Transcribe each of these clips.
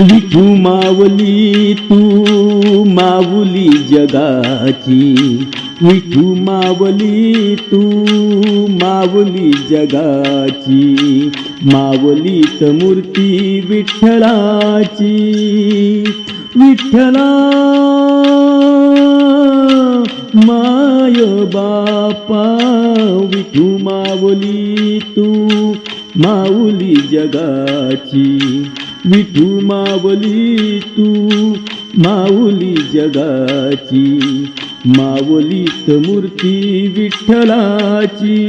विठू मावली तू माऊली जगाची. विठू मावली तू माऊली जगाची. मावलीत मूर्ती विठ्ठलाची. विठ्ठला माय बापा. विठू मावली तू माऊली जगाची. विठू मावली तू माऊली जगाची मावलीत मूर्ती विठ्ठलाची.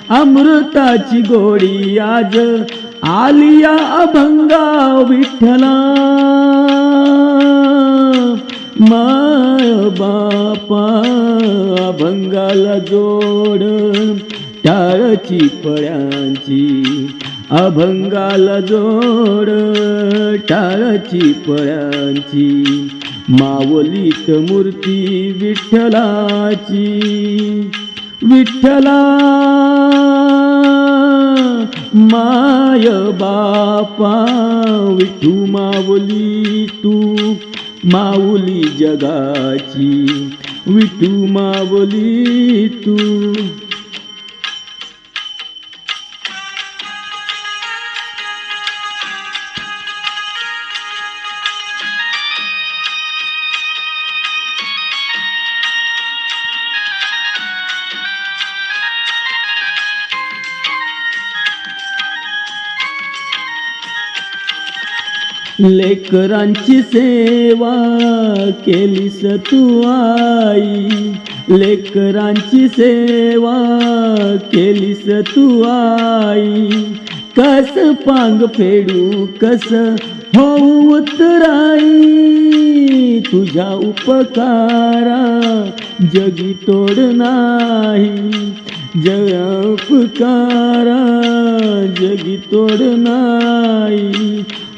अमृताची गोडी आज आलिया अभंगा विठ्ठला. माय बापा अभंगाला जोड टाळची पळ्यांची अभंगाला जोड टाळची पळ्यांची मावलीत मूर्ती विठ्ठलाची. विठ्ठला माय बापा विठू माऊली तू माऊली जगाची विठू माऊली तू. लेकरांची सेवा केलीस तू आई. लेकरांची सेवा केलीस तू आई. कस पांग फेडू कस होऊ उतराई तुझ्या उपकारा जगी तोड नाही. जय उपकारा जगी तोड नाही.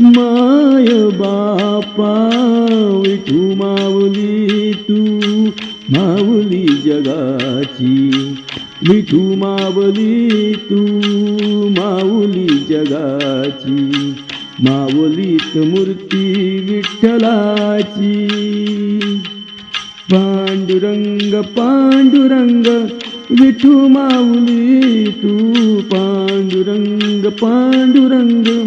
माय बापा विठू माऊली तू माऊली जगाची. विठू माऊली तू माऊली जगाची. माऊलीत मूर्ती विठ्ठलाची. पांडुरंग पांडुरंग विठू माऊली तू पांडुरंग पांडुरंग.